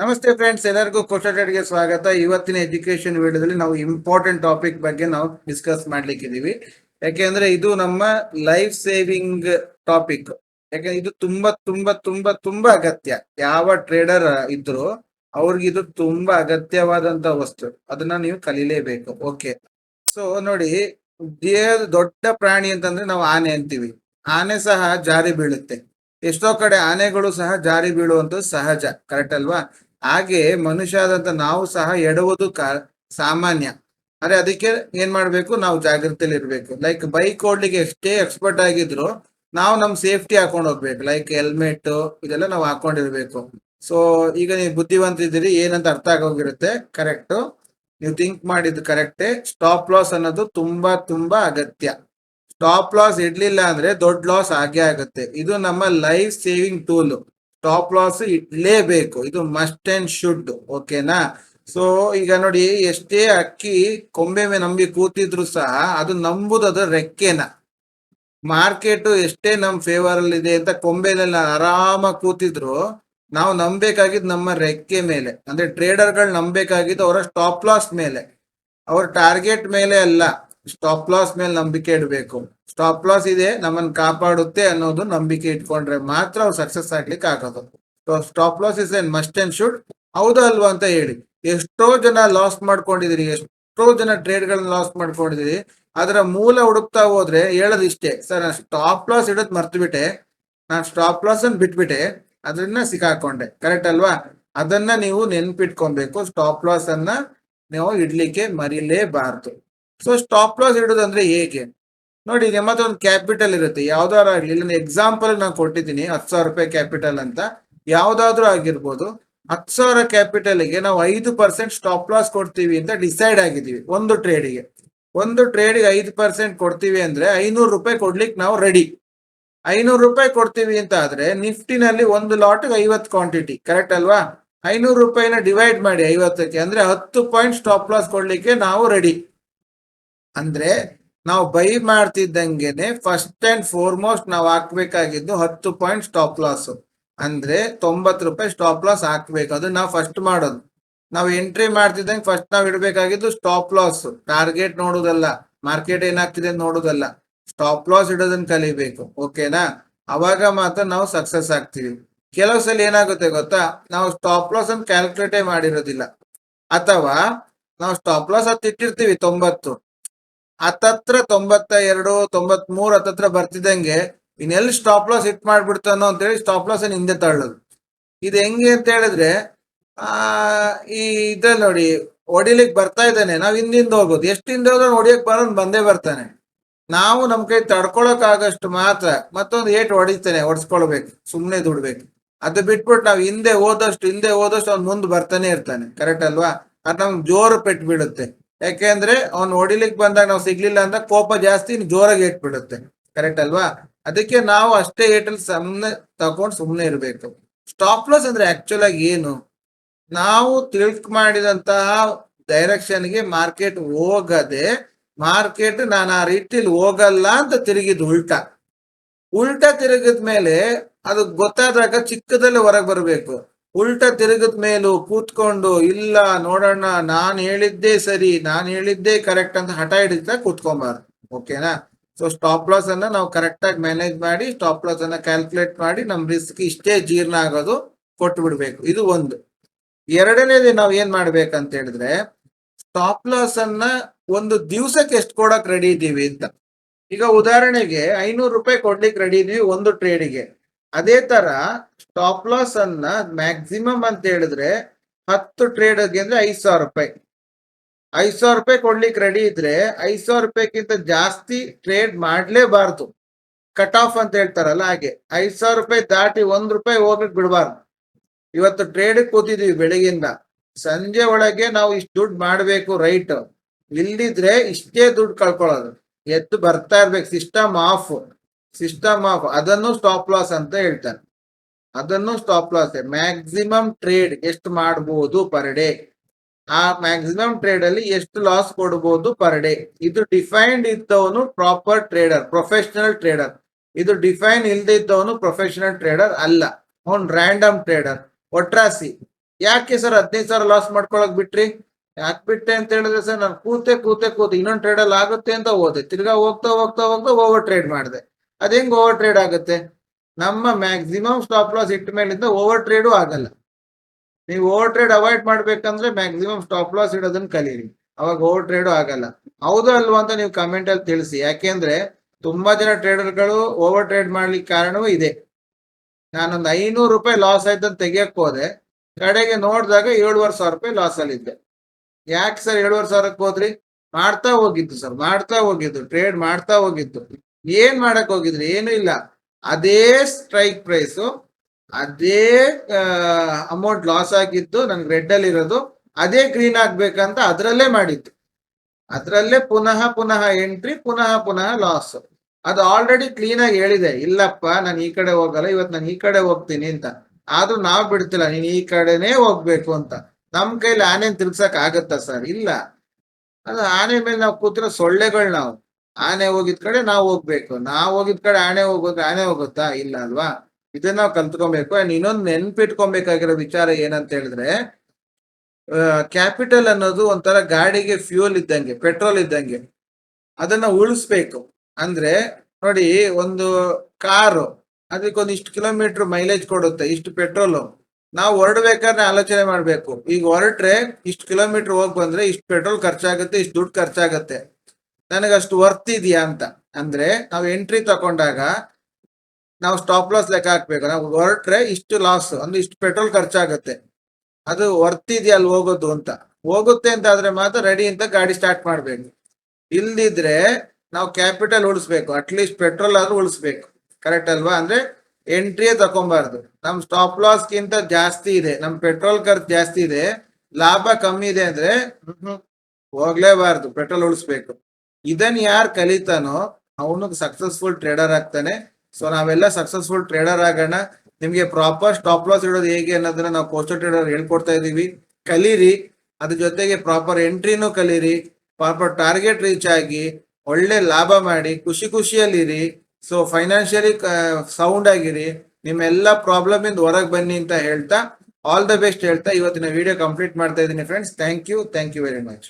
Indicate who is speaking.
Speaker 1: ನಮಸ್ತೆ ಫ್ರೆಂಡ್ಸ್ ಎಲ್ಲರಿಗೂ ಗೆ ಸ್ವಾಗತ. ಇವತ್ತಿನ ಎಜುಕೇಶನ್ ವಿಡಿಯೋದಲ್ಲಿ ನಾವು ಇಂಪಾರ್ಟೆಂಟ್ ಟಾಪಿಕ್ ಬಗ್ಗೆ ನಾವು ಡಿಸ್ಕಸ್ ಮಾಡ್ಲಿಕ್ಕಿದೀವಿ ಯಾಕೆಂದ್ರೆ ಇದು ನಮ್ಮ ಲೈಫ್ ಸೇವಿಂಗ್ ಟಾಪಿಕ್ ಯಾಕಂದ್ರೆ ಇದು ತುಂಬಾ ತುಂಬಾ ತುಂಬಾ ತುಂಬಾ ಅಗತ್ಯ. ಯಾವ ಟ್ರೇಡರ್ ಇದ್ರು ಅವ್ರಿಗೆ ಇದು ತುಂಬಾ ಅಗತ್ಯವಾದಂತ ವಸ್ತು. ಅದನ್ನ ನೀವು ಕಲೀಲೇಬೇಕು. ಓಕೆ ಸೊ ನೋಡಿ, ದೇಹದ ದೊಡ್ಡ ಪ್ರಾಣಿ ಅಂತಂದ್ರೆ ನಾವು ಆನೆ ಅಂತೀವಿ. ಆನೆ ಸಹ ಜಾರಿ ಬೀಳುತ್ತೆ. ಎಷ್ಟೋ ಕಡೆ ಆನೆಗಳು ಸಹ ಜಾರಿ ಬೀಳುವಂತ ಸಹಜ. ಕರೆಕ್ಟ್ ಅಲ್ವಾ? ಹಾಗೆ ಮನುಷ್ಯ ಆದಂತ ನಾವು ಸಹ ಎಡುವುದು ಸಾಮಾನ್ಯ. ಅರೆ ಅದಕ್ಕೆ ಏನ್ ಮಾಡ್ಬೇಕು? ನಾವು ಜಾಗೃತಿಯಲ್ಲಿ ಇರ್ಬೇಕು. ಲೈಕ್ ಬೈಕ್ ಓಡ್ಲಿಕ್ಕೆ ಎಷ್ಟೇ ಎಕ್ಸ್ಪರ್ಟ್ ಆಗಿದ್ರು ನಾವು ನಮ್ ಸೇಫ್ಟಿ ಹಾಕೊಂಡು ಹೋಗ್ಬೇಕು. ಲೈಕ್ ಹೆಲ್ಮೆಟ್ ಇದೆಲ್ಲ ನಾವು ಹಾಕೊಂಡಿರ್ಬೇಕು. ಸೊ ಈಗ ನೀವು ಬುದ್ಧಿವಂತ ಇದ್ದೀರಿ ಏನಂತ ಅರ್ಥ ಆಗೋಗಿರುತ್ತೆ? ಕರೆಕ್ಟ್ ನೀವು ಥಿಂಕ್ ಮಾಡಿದ್ದು ಕರೆಕ್ಟೇ ಸ್ಟಾಪ್ ಲಾಸ್ ಅನ್ನೋದು ತುಂಬಾ ತುಂಬಾ ಅಗತ್ಯ. ಸ್ಟಾಪ್ ಲಾಸ್ ಇಡ್ಲಿಲ್ಲ ಅಂದ್ರೆ ದೊಡ್ಡ ಲಾಸ್ ಆಗೇ ಆಗುತ್ತೆ. ಇದು ನಮ್ಮ life saving tool stop loss ಇಡ್ಲೇಬೇಕು. ಇದು ಮಸ್ಟ್ ಅಂಡ್ ಶುಡ್ ಓಕೆನಾ ಸೊ ಈಗ ನೋಡಿ, ಎಷ್ಟೇ ಅಕ್ಕಿ ಕೊಂಬೆ ಮೇಲೆ ನಂಬಿ ಕೂತಿದ್ರು ಸಹ ಅದು ನಂಬುದು ಅದರ ರೆಕ್ಕೆನ? ಮಾರ್ಕೆಟ್ ಎಷ್ಟೇ ನಮ್ ಫೇವರ್ ಅಲ್ಲಿ ಇದೆ ಅಂತ ಕೊಂಬೆಲೆಲ್ಲ ಆರಾಮಾಗಿ ಕೂತಿದ್ರು, ನಾವು ನಂಬೇಕಾಗಿದ್ದು ನಮ್ಮ ರೆಕ್ಕೆ ಮೇಲೆ. ಅಂದ್ರೆ ಟ್ರೇಡರ್ಗಳು ನಂಬೇಕಾಗಿದ್ದು ಅವರ ಸ್ಟಾಪ್ ಲಾಸ್ ಮೇಲೆ. ಅವ್ರ ಟಾರ್ಗೆಟ್ ಮೇಲೆ ಅಲ್ಲ. ಸ್ಟಾಪ್ ಲಾಸ್ ಮೇಲೆ ನಂಬಿಕೆ ಇಡಬೇಕು. ಸ್ಟಾಪ್ ಲಾಸ್ ಇದೆ ನಮ್ಮನ್ನ ಕಾಪಾಡುತ್ತೆ ಅನ್ನೋದು ನಂಬಿಕೆ ಇಟ್ಕೊಂಡ್ರೆ ಮಾತ್ರ ಅವ್ರು ಸಕ್ಸಸ್ ಆಗ್ಲಿಕ್ಕೆ ಆಗೋದು. Stop loss is an must and should ಹೌದಾ ಅಲ್ವಾ ಅಂತ ಹೇಳಿ. ಎಷ್ಟೋ ಜನ ಲಾಸ್ ಮಾಡ್ಕೊಂಡಿದಿರಿ ಎಷ್ಟೋ ಜನ ಟ್ರೇಡ್ ಗಳನ್ನ ಲಾಸ್ ಮಾಡ್ಕೊಂಡಿದಿರಿ ಅದರ ಮೂಲ ಹುಡುಕ್ತಾ ಹೋದ್ರೆ ಹೇಳೋದು ಇಷ್ಟೇ. ಸರ್ ಸ್ಟಾಪ್ ಲಾಸ್ ಇಡೋದು ಮರ್ತು ನಾನು ಸ್ಟಾಪ್ ಲಾಸ್ ಅನ್ನು ಬಿಟ್ಬಿಟ್ಟೆ. ಅದನ್ನ ಸಿಕ್ಕಾಕೊಂಡೆ. ಕರೆಕ್ಟ್ ಅಲ್ವಾ? ಅದನ್ನ ನೀವು ನೆನ್ಪಿಟ್ಕೊಬೇಕು. ಸ್ಟಾಪ್ ಲಾಸ್ ಅನ್ನ ನೀವು ಇಡ್ಲಿಕ್ಕೆ ಮರಿಲೇಬಾರ್ದು. ಸೊ ಸ್ಟಾಪ್ ಲಾಸ್ ಇಡೋದಂದ್ರೆ ಹೇಗೆ ನೋಡಿ ನಿಮ್ಮ ಹತ್ರ ಒಂದು ಕ್ಯಾಪಿಟಲ್ ಇರುತ್ತೆ. ಯಾವ್ದಾರ ಆಗ್ಲಿ ನಾನು ಎಕ್ಸಾಂಪಲ್ ನಾನು ಕೊಟ್ಟಿದ್ದೀನಿ, ಹತ್ತು ಸಾವಿರ ರೂಪಾಯಿ ಕ್ಯಾಪಿಟಲ್ ಅಂತ. ಯಾವ್ದಾದ್ರು ಆಗಿರ್ಬೋದು, ಹತ್ತು ಸಾವಿರ ಕ್ಯಾಪಿಟಲ್ಗೆ ನಾವು ಐದು ಪರ್ಸೆಂಟ್ ಸ್ಟಾಪ್ ಲಾಸ್ ಕೊಡ್ತೀವಿ ಅಂತ ಡಿಸೈಡ್ ಆಗಿದ್ದೀವಿ, ಒಂದು ಟ್ರೇಡಿಗೆ ಒಂದು ಟ್ರೇಡಿಗೆ ಐದು ಪರ್ಸೆಂಟ್ ಕೊಡ್ತೀವಿ ಅಂದ್ರೆ ಐನೂರು ರೂಪಾಯಿ ಕೊಡ್ಲಿಕ್ಕೆ ನಾವು ರೆಡಿ ಐನೂರು ರೂಪಾಯಿ ಕೊಡ್ತೀವಿ ಅಂತ ಆದ್ರೆ ನಿಫ್ಟಿನಲ್ಲಿ ಒಂದು ಲಾಟ್ಗೆ ಐವತ್ತು ಕ್ವಾಂಟಿಟಿ ಕರೆಕ್ಟ್ ಅಲ್ವಾ? ಐನೂರು ರೂಪಾಯಿನ ಡಿವೈಡ್ ಮಾಡಿ ಐವತ್ತಕ್ಕೆ ಅಂದ್ರೆ ಹತ್ತು ಪಾಯಿಂಟ್ ಸ್ಟಾಪ್ ಲಾಸ್ ಕೊಡ್ಲಿಕ್ಕೆ ನಾವು ರೆಡಿ ಅಂದ್ರೆ ನಾವು ಬೈ ಮಾಡ್ತಿದ್ದಂಗೆನೆ ಫಸ್ಟ್ ಅಂಡ್ ಫೋರ್ಮೋಸ್ಟ್ ನಾವು ಹಾಕ್ಬೇಕಾಗಿದ್ದು ಹತ್ತು ಪಾಯಿಂಟ್ ಸ್ಟಾಪ್ ಲಾಸ್ ಅಂದ್ರೆ ತೊಂಬತ್ತು ರೂಪಾಯಿ ಸ್ಟಾಪ್ ಲಾಸ್ ಹಾಕ್ಬೇಕು. ಅದು ನಾವು ಫಸ್ಟ್ ಮಾಡೋದು. ನಾವು ಎಂಟ್ರಿ ಮಾಡ್ತಿದ್ದಂಗೆ ಫಸ್ಟ್ ನಾವು ಇಡಬೇಕಾಗಿದ್ದು ಸ್ಟಾಪ್ ಲಾಸ್ ಟಾರ್ಗೆಟ್ ನೋಡೋದಲ್ಲ. ಮಾರ್ಕೆಟ್ ಏನಾಗ್ತಿದೆ ಅಂತ ನೋಡೋದಲ್ಲ. ಸ್ಟಾಪ್ ಲಾಸ್ ಇಡೋದನ್ನ ಕಲಿಬೇಕು. ಓಕೆನಾ ಅವಾಗ ಮಾತ್ರ ನಾವು ಸಕ್ಸಸ್ ಆಗ್ತೀವಿ. ಕೆಲವು ಸಲ ಏನಾಗುತ್ತೆ ಗೊತ್ತಾ? ನಾವು ಸ್ಟಾಪ್ ಲಾಸ್ ಅನ್ನು ಕ್ಯಾಲ್ಕುಲೇಟೇ ಮಾಡಿರೋದಿಲ್ಲ. ಅಥವಾ ನಾವು ಸ್ಟಾಪ್ ಲಾಸ್ ಅದು ಇಟ್ಟಿರ್ತೀವಿ ತೊಂಬತ್ತು. ಹತ್ತತ್ರ ತೊಂಬತ್ತ ಎರಡು ತೊಂಬತ್ ಮೂರ್ ಹತ್ತತ್ರ ಬರ್ತಿದ್ದಂಗೆ ಇನ್ನೆಲ್ಲಿ ಸ್ಟಾಪ್ ಲಾಸ್ ಹಿಟ್ ಮಾಡ್ಬಿಡ್ತಾನೋ ಅಂತೇಳಿ ಸ್ಟಾಪ್ ಲಾಸ್ ಅನ್ನು ಹಿಂದೆ ತಳ್ಳೋದು. ಇದು ಹೆಂಗೆ ಅಂತ ಹೇಳಿದ್ರೆ, ಆ, ಈ ಇದ ನೋಡಿ, ಹೊಡಿಲಿಕ್ಕೆ ಬರ್ತಾ ಇದ್ದಾನೆ. ನಾವು ಹಿಂದಿಂದ ಹೋಗೋದು ಎಷ್ಟು ಹಿಂದೆ ಹೋದ್ರೆ ಹೊಡಿಯಕ್ ಬರೋನ್, ಬಂದೇ ಬರ್ತಾನೆ. ನಾವು ನಮ್ ಕೈ ತಡ್ಕೊಳಕ್ ಆಗಷ್ಟು ಮಾತ್ರ ಮತ್ತೊಂದು ಏಟ್ ಹೊಡಿತಾನೆ, ಹೊಡ್ಸ್ಕೊಳ್ಬೇಕು, ಸುಮ್ನೆ ದುಡ್ಬೇಕು. ಅದು ಬಿಟ್ಬಿಟ್ಟು ನಾವು ಹಿಂದೆ ಹೋದಷ್ಟು ಹಿಂದೆ ಹೋದಷ್ಟು ಅವ್ನು ಮುಂದೆ ಬರ್ತಾನೆ ಇರ್ತಾನೆ. ಕರೆಕ್ಟ್ ಅಲ್ವಾ? ಅದು ನಮ್ಗೆ ಜೋರು ಪೆಟ್ಟು ಬೀಳುತ್ತೆ. ಯಾಕೆಂದ್ರೆ ಅವ್ನು ಹೊಡಿಲಿಕ್ಕೆ ಬಂದಾಗ ನಾವು ಸಿಗ್ಲಿಲ್ಲ ಅಂತ ಕೋಪ ಜಾಸ್ತಿ ಜೋರಾಗಿ ಏಟ್ಬಿಡುತ್ತೆ ಕರೆಕ್ಟ್ ಅಲ್ವಾ? ಅದಕ್ಕೆ ನಾವು ಅಷ್ಟೇ ಏಟಲ್ಲಿ ಸುಮ್ಮನೆ ತಗೊಂಡು ಸುಮ್ಮನೆ ಇರಬೇಕು. ಸ್ಟಾಪ್ ಲಾಸ್ ಅಂದ್ರೆ ಆಕ್ಚುಲ್ ಆಗಿ ಏನು? ನಾವು ತಿಳ್ಕ್ ಮಾಡಿದಂತಹ ಡೈರೆಕ್ಷನ್ಗೆ ಮಾರ್ಕೆಟ್ ಹೋಗದೆ ಮಾರ್ಕೆಟ್ ನಾನು ಆ ರೀತಿಲಿ ಹೋಗಲ್ಲ ಅಂತ ತಿರುಗಿದ್ ಉಲ್ಟಾ. ಉಲ್ಟಾ ತಿರುಗಿದ ಮೇಲೆ ಅದು ಗೊತ್ತಾದಾಗ ಚಿಕ್ಕದಲ್ಲೇ ಹೊರಗೆ ಬರಬೇಕು. ಉಲ್ಟಾ ತಿರುಗಿದ ಮೇಲೂ ಕೂತ್ಕೊಂಡು, ಇಲ್ಲ ನೋಡೋಣ ನಾನು ಹೇಳಿದ್ದೇ ಸರಿ, ನಾನು ಹೇಳಿದ್ದೇ ಕರೆಕ್ಟ್ ಅಂತ ಹಠ ಹಿಡಿತಾ ಕೂತ್ಕೊಬಾರ್ದು, ಓಕೆನಾ? ಸೊ ಸ್ಟಾಪ್ ಲಾಸ್ ಅನ್ನ ನಾವು ಕರೆಕ್ಟ್ ಆಗಿ ಮ್ಯಾನೇಜ್ ಮಾಡಿ ಸ್ಟಾಪ್ ಲಾಸ್ ಅನ್ನ ಕ್ಯಾಲ್ಕುಲೇಟ್ ಮಾಡಿ, ನಮ್ ರಿಸ್ಕ್ ಇಷ್ಟೇ ಜೀರ್ಣ ಆಗೋದು ಕೊಟ್ಟು ಬಿಡ್ಬೇಕು. ಇದು ಒಂದು. ಎರಡನೇದು ನಾವು ಏನ್ ಮಾಡ್ಬೇಕಂತ ಹೇಳಿದ್ರೆ ಸ್ಟಾಪ್ ಲಾಸ್ ಅನ್ನ ಒಂದು ದಿವಸಕ್ಕೆ ಎಷ್ಟು ಕೊಡಕ್ ರೆಡಿ ಇದ್ದೀವಿ ಅಂತ. ಈಗ ಉದಾಹರಣೆಗೆ ಐನೂರು ರೂಪಾಯಿ ಕೊಡ್ಲಿಕ್ಕೆ ರೆಡಿ ಇದೀವಿ ಒಂದು ಟ್ರೇಡಿಗೆ ಅದೇ ತರ ಸ್ಟಾಪ್ ಲಾಸ್ ಅನ್ನ ಮ್ಯಾಕ್ಸಿಮಮ್ ಅಂತ ಹೇಳಿದ್ರೆ ಹತ್ತು ಟ್ರೇಡ್ಗೆ ಅಂದ್ರೆ ಐದ್ ಸಾವಿರ ರೂಪಾಯಿ. ಐದ್ ಸಾವಿರ ರೂಪಾಯಿ ಕೊಡ್ಲಿಕ್ಕೆ ರೆಡಿ ಇದ್ರೆ ಐದ್ ಸಾವಿರ ರೂಪಾಯಿಗಿಂತ ಜಾಸ್ತಿ ಟ್ರೇಡ್ ಮಾಡ್ಲೇಬಾರ್ದು. ಕಟ್ ಆಫ್ ಅಂತ ಹೇಳ್ತಾರಲ್ಲ ಹಾಗೆ. ಐದ್ ಸಾವಿರ ರೂಪಾಯಿ ದಾಟಿ ಒಂದ್ ರೂಪಾಯಿ ಹೋಗ್ಲಿಕ್ಕೆ ಬಿಡಬಾರ್ದು. ಇವತ್ತು ಟ್ರೇಡ್ ಕೂತಿದೀವಿ ಬೆಳಗಿಂದ. ಸಂಜೆ ಒಳಗೆ ನಾವು ಇಷ್ಟು ದುಡ್ಡು ಮಾಡ್ಬೇಕು ರೈಟ್ ಇಲ್ದಿದ್ರೆ ಇಷ್ಟೇ ದುಡ್ಡು ಕಳ್ಕೊಳ್ಳೋದು. ಎದ್ದು ಬರ್ತಾ ಇರ್ಬೇಕು ಸಿಸ್ಟಮ್ ಆಫ್ ಸಿಸ್ಟಮ್ ಆಫ್ ಅದನ್ನು ಸ್ಟಾಪ್ ಲಾಸ್ ಅಂತ ಹೇಳ್ತಾನೆ. ಅದನ್ನು ಸ್ಟಾಪ್ ಲಾಸ್ ಮ್ಯಾಕ್ಸಿಮಮ್ ಟ್ರೇಡ್ ಎಷ್ಟು ಮಾಡಬಹುದು ಪರ್ ಡೇ ಆ ಮ್ಯಾಕ್ಸಿಮಮ್ ಟ್ರೇಡ್ ಅಲ್ಲಿ ಎಷ್ಟು ಲಾಸ್ ಕೊಡಬಹುದು ಪರ್ ಡೇ ಇದು ಡಿಫೈನ್ಡ್ ಇದ್ದವನು ಪ್ರಾಪರ್ ಟ್ರೇಡರ್ ಪ್ರೊಫೆಷನಲ್ ಟ್ರೇಡರ್ ಇದು ಡಿಫೈನ್ ಇಲ್ಲದೆ ಇದ್ದವನು ಪ್ರೊಫೆಷನಲ್ ಟ್ರೇಡರ್ ಅಲ್ಲ. ಅವನ್ ರ್ಯಾಂಡಮ್ ಟ್ರೇಡರ್ ಒಟ್ರಾಸಿ. ಯಾಕೆ ಸರ್ ಹದಿನೈದು ಸಾವಿರ ಲಾಸ್ ಮಾಡ್ಕೊಳಕ್ ಬಿಟ್ರಿ? ಯಾಕೆ ಬಿಟ್ಟೆ ಅಂತ ಹೇಳಿದ್ರೆ ಸರ್ ನಾನು ಕೂತೆ ಕೂತೆ ಕೂತೆ ಇನ್ನೊಂದು ಟ್ರೇಡ್ ಅಲ್ಲಿ ಆಗುತ್ತೆ ಅಂತ ಹೋದೆ. ತಿರ್ಗಾ ಹೋಗ್ತಾ ಹೋಗ್ತಾ ಹೋಗ್ತಾ ಓವರ್ ಟ್ರೇಡ್ ಮಾಡಿದೆ. ಅದ್ ಹೆಂಗ್ ಓವರ್ ಟ್ರೇಡ್ ಆಗುತ್ತೆ? ನಮ್ಮ ಮ್ಯಾಕ್ಸಿಮಮ್ ಸ್ಟಾಪ್ ಲಾಸ್ ಇಟ್ಟ ಮೇಲಿಂದ ಓವರ್ ಟ್ರೇಡು ಆಗಲ್ಲ. ನೀವು ಓವರ್ ಟ್ರೇಡ್ ಅವಾಯ್ಡ್ ಮಾಡ್ಬೇಕಂದ್ರೆ ಮ್ಯಾಕ್ಸಿಮಮ್ ಸ್ಟಾಪ್ ಲಾಸ್ ಇಡೋದನ್ನ ಕಲೀರಿ. ಅವಾಗ ಓವರ್ ಟ್ರೇಡು ಆಗಲ್ಲ. ಹೌದು ಅಲ್ವಾ ಅಂತ ನೀವು ಕಮೆಂಟ್ ಅಲ್ಲಿ ತಿಳಿಸಿ. ಯಾಕೆಂದ್ರೆ ತುಂಬಾ ಜನ ಟ್ರೇಡರ್ಗಳು ಓವರ್ ಟ್ರೇಡ್ ಮಾಡ್ಲಿಕ್ಕೆ ಕಾರಣವೂ ಇದೆ. ನಾನೊಂದು ಐನೂರು ರೂಪಾಯಿ ಲಾಸ್ ಆಯ್ತು ಅಂತ ತೆಗಿಯಕ್ ಹೋದೆ. ಕಡೆಗೆ ನೋಡಿದಾಗ ಏಳುವರೆ ಸಾವಿರ ರೂಪಾಯಿ ಲಾಸ್ ಅಲ್ಲಿ ಇದ್ದೆ. ಯಾಕೆ ಸರ್ ಏಳುವರೆ ಸಾವಿರಕ್ಕೆ ಹೋದ್ರಿ? ಮಾಡ್ತಾ ಹೋಗಿದ್ದು ಸರ್ ಮಾಡ್ತಾ ಹೋಗಿದ್ದು. ಟ್ರೇಡ್ ಮಾಡ್ತಾ ಹೋಗಿದ್ದು. ಏನ್ ಮಾಡಕ್ ಹೋಗಿದ್ರಿ? ಏನು ಇಲ್ಲ. ಅದೇ ಸ್ಟ್ರೈಕ್ ಪ್ರೈಸು ಅದೇ ಅಮೌಂಟ್ ಲಾಸ್ ಆಗಿದ್ದು ನನ್ಗೆ ರೆಡ್ ಅಲ್ಲಿ ಇರೋದು, ಅದೇ ಗ್ರೀನ್ ಆಗ್ಬೇಕಂತ ಅದ್ರಲ್ಲೇ ಮಾಡಿದ್ದು. ಅದ್ರಲ್ಲೇ ಪುನಃ ಪುನಃ ಎಂಟ್ರಿ ಪುನಃ ಪುನಃ ಲಾಸ್ ಅದು ಆಲ್ರೆಡಿ ಕ್ಲೀನ್ ಆಗಿ ಹೇಳಿದೆ. ಇಲ್ಲಪ್ಪ, ನಾನು ಈ ಕಡೆ ಹೋಗಲ್ಲ ಇವತ್ತು ನಾನು ಈ ಕಡೆ ಹೋಗ್ತೀನಿ ಅಂತ. ಆದ್ರೂ ನಾವು ಬಿಡ್ತಿಲ್ಲ, ನೀನ್ ಈ ಕಡೆನೇ ಹೋಗ್ಬೇಕು ಅಂತ. ನಮ್ ಕೈಲಿ ಆನೆ ತಿರ್ಗ್ಸಕ್ ಆಗತ್ತಾ ಸರ್? ಇಲ್ಲ. ಅದು ಆನೆ ಮೇಲೆ ನಾವು ಕೂತಿರೋ ಸೊಳ್ಳೆಗಳು ನಾವು. ಆನೆ ಹೋಗಿದ್ ಕಡೆ ನಾವು ಹೋಗ್ಬೇಕು. ನಾವು ಹೋಗಿದ್ ಕಡೆ ಆನೆ ಹೋಗೋದ್ರೆ ಆನೆ ಹೋಗುತ್ತಾ? ಇಲ್ಲ ಅಲ್ವಾ? ಇದನ್ನ ನಾವು ಕಲ್ತ್ಕೊಬೇಕು. ಅಂಡ್ ಇನ್ನೊಂದು ನೆನ್ಪಿಟ್ಕೊಬೇಕಾಗಿರೋ ವಿಚಾರ ಏನಂತ ಹೇಳಿದ್ರೆ ಕ್ಯಾಪಿಟಲ್ ಅನ್ನೋದು ಒಂಥರ ಗಾಡಿಗೆ ಫ್ಯೂಯಲ್ ಇದ್ದಂಗೆ, ಪೆಟ್ರೋಲ್ ಇದ್ದಂಗೆ. ಅದನ್ನ ಉಳಿಸ್ಬೇಕು. ಅಂದ್ರೆ ನೋಡಿ, ಒಂದು ಕಾರು ಅದಕ್ಕೊಂದು ಇಷ್ಟು ಕಿಲೋಮೀಟರ್ ಮೈಲೇಜ್ ಕೊಡುತ್ತೆ, ಇಷ್ಟು ಪೆಟ್ರೋಲು. ನಾವು ಹೊರಡ್ಬೇಕಾದ್ರೆ ಆಲೋಚನೆ ಮಾಡ್ಬೇಕು. ಈಗ ಹೊರಟ್ರೆ ಇಷ್ಟು ಕಿಲೋಮೀಟರ್ ಹೋಗಿ ಬಂದ್ರೆ ಇಷ್ಟು ಪೆಟ್ರೋಲ್ ಖರ್ಚಾಗುತ್ತೆ, ಇಷ್ಟು ದುಡ್ಡು ಖರ್ಚಾಗುತ್ತೆ. ನನಗೆ ಅಷ್ಟು ವರ್ತ್ ಇದೆಯಾ ಅಂತ. ಅಂದ್ರೆ ನಾವು ಎಂಟ್ರಿ ತಗೊಂಡಾಗ ನಾವು ಸ್ಟಾಪ್ ಲಾಸ್ ಲೆಕ್ಕ ಹಾಕ್ಬೇಕು. ನಾವು ಹೊರಟ್ರೆ ಇಷ್ಟು ಲಾಸ್ ಅಂದ್ರೆ ಇಷ್ಟು ಪೆಟ್ರೋಲ್ ಖರ್ಚಾಗುತ್ತೆ. ಅದು ವರ್ತ್ ಇದೆಯಾ ಅಲ್ಲಿ ಹೋಗೋದು ಅಂತ. ಹೋಗುತ್ತೆ ಅಂತ ಆದ್ರೆ ಮಾತ್ರ ರೆಡಿ ಅಂತ ಗಾಡಿ ಸ್ಟಾರ್ಟ್ ಮಾಡ್ಬೇಕು. ಇಲ್ದಿದ್ರೆ ನಾವು ಕ್ಯಾಪಿಟಲ್ ಉಳಿಸ್ಬೇಕು. ಅಟ್ಲೀಸ್ಟ್ ಪೆಟ್ರೋಲ್ ಆದ್ರೂ ಉಳಿಸ್ಬೇಕು. ಕರೆಕ್ಟ್ ಅಲ್ವಾ? ಅಂದ್ರೆ ಎಂಟ್ರಿಯೇ ತಕೊಂಬಾರ್ದು. ನಮ್ ಸ್ಟಾಪ್ ಲಾಸ್ ಗಿಂತ ಜಾಸ್ತಿ ಇದೆ. ನಮ್ ಪೆಟ್ರೋಲ್ ಖರ್ಚು ಜಾಸ್ತಿ ಇದೆ. ಲಾಭ ಕಮ್ಮಿ ಇದೆ ಅಂದ್ರೆ ಹೋಗ್ಲೇಬಾರ್ದು. ಪೆಟ್ರೋಲ್ ಉಳಿಸ್ಬೇಕು. ಇದನ್ ಯಾರು ಕಲಿತಾನೋ ಅವನು ಸಕ್ಸಸ್ಫುಲ್ ಟ್ರೇಡರ್ ಆಗ್ತಾನೆ. ಸೊ ನಾವೆಲ್ಲ ಸಕ್ಸಸ್ಫುಲ್ ಟ್ರೇಡರ್ ಆಗೋಣ. ನಿಮ್ಗೆ ಪ್ರಾಪರ್ ಸ್ಟಾಪ್ ಲಾಸ್ ಇಡೋದು ಹೇಗೆ ಅನ್ನೋದನ್ನ ನಾವು ಪೋಸ್ಟರ್ ಟ್ರೇಡರ್ ಹೇಳ್ಕೊಡ್ತಾ ಇದೀವಿ. ಕಲೀರಿ, ಅದ್ರ ಜೊತೆಗೆ ಪ್ರಾಪರ್ ಎಂಟ್ರಿನೂ ಕಲೀರಿ ಪ್ರಾಪರ್ ಟಾರ್ಗೆಟ್ ರೀಚ್ ಆಗಿ, ಒಳ್ಳೆ ಲಾಭ ಮಾಡಿ, ಖುಷಿ ಖುಷಿಯಲ್ಲಿರಿ ಸೊ ಫೈನಾನ್ಷಿಯಲಿ ಸೌಂಡ್ ಆಗಿರಿ. ನಿಮ್ಮೆಲ್ಲ ಪ್ರಾಬ್ಲಮ್ ಇಂದ ಹೊರಗೆ ಬನ್ನಿ ಅಂತ ಹೇಳ್ತಾ ಆಲ್ ದ ಬೆಸ್ಟ್ ಹೇಳ್ತಾ ಇವತ್ತಿನ ವಿಡಿಯೋ ಕಂಪ್ಲೀಟ್ ಮಾಡ್ತಾ ಇದ್ದೀನಿ friends thank you thank you very much